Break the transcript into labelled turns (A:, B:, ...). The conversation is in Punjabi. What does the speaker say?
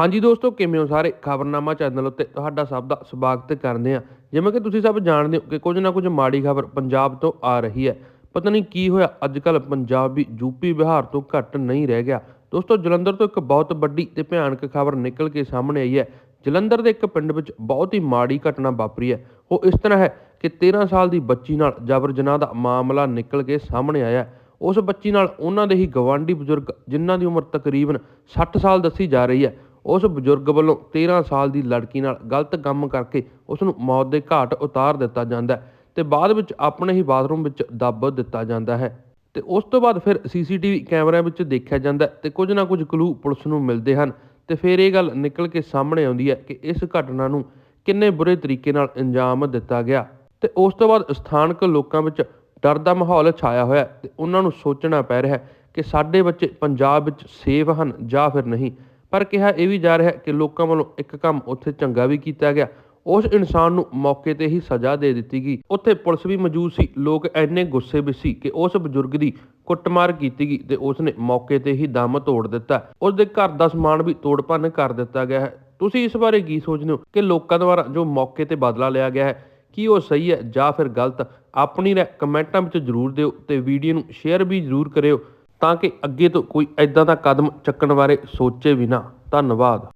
A: ਹਾਂਜੀ ਦੋਸਤੋ, ਕਿਵੇਂ ਹੋ ਸਾਰੇ? ਖਬਰਨਾਮਾ ਚੈਨਲ ਉੱਤੇ ਤੁਹਾਡਾ ਸਭ ਦਾ ਸਵਾਗਤ ਕਰਦੇ ਹਾਂ। ਜਿਵੇਂ ਕਿ ਤੁਸੀਂ ਸਭ ਜਾਣਦੇ ਹੋ ਕਿ ਕੁਝ ਨਾ ਕੁਝ ਮਾੜੀ ਖਬਰ ਪੰਜਾਬ ਤੋਂ ਆ ਰਹੀ ਹੈ। ਪਤਾ ਨਹੀਂ ਕੀ ਹੋਇਆ ਅੱਜ ਕੱਲ ਪੰਜਾਬ ਵੀ ਯੂਪੀ ਬਿਹਾਰ ਤੋਂ ਘੱਟ ਨਹੀਂ ਰਹਿ ਗਿਆ। ਦੋਸਤੋ, ਜਲੰਧਰ ਤੋਂ ਇੱਕ ਬਹੁਤ ਵੱਡੀ ਤੇ ਭਿਆਨਕ ਖਬਰ ਨਿਕਲ ਕੇ ਸਾਹਮਣੇ ਆਈ ਹੈ। ਜਲੰਧਰ ਦੇ ਇੱਕ ਪਿੰਡ ਵਿੱਚ ਬਹੁਤ ਹੀ ਮਾੜੀ ਘਟਨਾ ਵਾਪਰੀ ਹੈ। ਉਹ ਇਸ ਤਰ੍ਹਾਂ ਹੈ ਕਿ 13 ਸਾਲ ਦੀ ਬੱਚੀ ਨਾਲ ਜਬਰ ਜਨਾਹ ਦਾ ਮਾਮਲਾ ਨਿਕਲ ਕੇ ਸਾਹਮਣੇ ਆਇਆ ਉਸ ਬੱਚੀ ਨਾਲ ਉਹਨਾਂ ਦੇ ਹੀ ਗਵਾਂਢੀ ਬਜ਼ੁਰਗ, ਜਿਨ੍ਹਾਂ ਦੀ ਉਮਰ ਤਕਰੀਬਨ 60 ਸਾਲ ਦੱਸੀ ਜਾ ਰਹੀ ਹੈ। ਉਸ ਬਜ਼ੁਰਗ ਵੱਲੋਂ 13 ਸਾਲ ਦੀ ਲੜਕੀ ਨਾਲ ਗਲਤ ਕੰਮ ਕਰਕੇ ਉਸ ਨੂੰ ਮੌਤ ਦੇ ਘਾਟ ਉਤਾਰ ਦਿੱਤਾ ਜਾਂਦਾ ਹੈ ਤੇ ਬਾਅਦ ਵਿੱਚ ਆਪਣੇ ਹੀ ਬਾਥਰੂਮ ਵਿੱਚ ਦੱਬ ਦਿੱਤਾ ਜਾਂਦਾ ਹੈ ਤੇ ਉਸ ਤੋਂ ਬਾਅਦ ਫਿਰ ਸੀਸੀਟੀਵੀ ਕੈਮਰਿਆਂ ਵਿੱਚ ਦੇਖਿਆ ਜਾਂਦਾ ਹੈ ਤੇ ਕੁਝ ਨਾ ਕੁਝ ਕਲੂ ਪੁਲਿਸ ਨੂੰ ਮਿਲਦੇ ਹਨ ਤੇ ਫਿਰ ਇਹ ਗੱਲ ਨਿਕਲ ਕੇ ਸਾਹਮਣੇ ਆਉਂਦੀ ਹੈ ਕਿ ਇਸ ਘਟਨਾ ਨੂੰ ਕਿੰਨੇ ਬੁਰੇ ਤਰੀਕੇ ਨਾਲ ਅੰਜਾਮ ਦਿੱਤਾ ਗਿਆ ਤੇ ਉਸ ਤੋਂ ਬਾਅਦ ਸਥਾਨਕ ਲੋਕਾਂ ਵਿੱਚ ਡਰ ਦਾ ਮਾਹੌਲ ਛਾਇਆ ਹੋਇਆ ਹੈ ਤੇ ਉਹਨਾਂ ਨੂੰ ਸੋਚਣਾ ਪੈ ਰਿਹਾ ਹੈ ਕਿ ਸਾਡੇ ਬੱਚੇ ਪੰਜਾਬ ਵਿੱਚ ਸੇਫ ਹਨ ਜਾਂ ਫਿਰ ਨਹੀਂ। ਪਰ ਕਿਹਾ ਇਹ ਵੀ ਜਾ ਰਿਹਾ ਕਿ ਲੋਕਾਂ ਵੱਲੋਂ ਇੱਕ ਕੰਮ ਉੱਥੇ ਚੰਗਾ ਵੀ ਕੀਤਾ ਗਿਆ। ਉਸ ਇਨਸਾਨ ਨੂੰ ਮੌਕੇ ਤੇ ਹੀ ਸਜ਼ਾ ਦੇ ਦਿੱਤੀ ਗਈ। ਉੱਥੇ ਪੁਲਿਸ ਵੀ ਮੌਜੂਦ ਸੀ। ਲੋਕ ਐਨੇ ਗੁੱਸੇ ਵਿੱਚ ਸੀ ਕਿ ਉਸ ਬਜ਼ੁਰਗ ਦੀ ਕੁੱਟਮਾਰ ਕੀਤੀ ਗਈ ਤੇ ਉਸ ਨੇ ਮੌਕੇ ਤੇ ਹੀ ਦਮ ਤੋੜ ਦਿੱਤਾ। ਉਸ ਦੇ ਘਰ ਦਾ ਸਮਾਨ ਵੀ ਤੋੜ ਭੰਨ ਕਰ ਦਿੱਤਾ ਗਿਆ ਹੈ। ਤੁਸੀਂ ਇਸ ਬਾਰੇ ਕੀ ਸੋਚਦੇ ਹੋ ਕਿ ਲੋਕਾਂ ਦੁਆਰਾ ਜੋ ਮੌਕੇ ਤੇ ਬਦਲਾ ਲਿਆ ਗਿਆ ਹੈ, ਕੀ ਉਹ ਸਹੀ ਹੈ ਜਾਂ ਫਿਰ ਗਲਤ? ਆਪਣੀ ਰਾਏ ਕਮੈਂਟਾਂ ਵਿੱਚ ਜ਼ਰੂਰ ਦਿਓ ਤੇ ਵੀਡੀਓ ਨੂੰ ਸ਼ੇਅਰ ਵੀ ਜ਼ਰੂਰ ਕਰਿਓ। ਤਾਂ ਕਿ ਅੱਗੇ ਤੋਂ ਕੋਈ ਐਦਾਂ ਦਾ ਕਦਮ ਚੱਕਣ ਬਾਰੇ ਸੋਚੇ ਵੀ ਨਾ ਧੰਨਵਾਦ।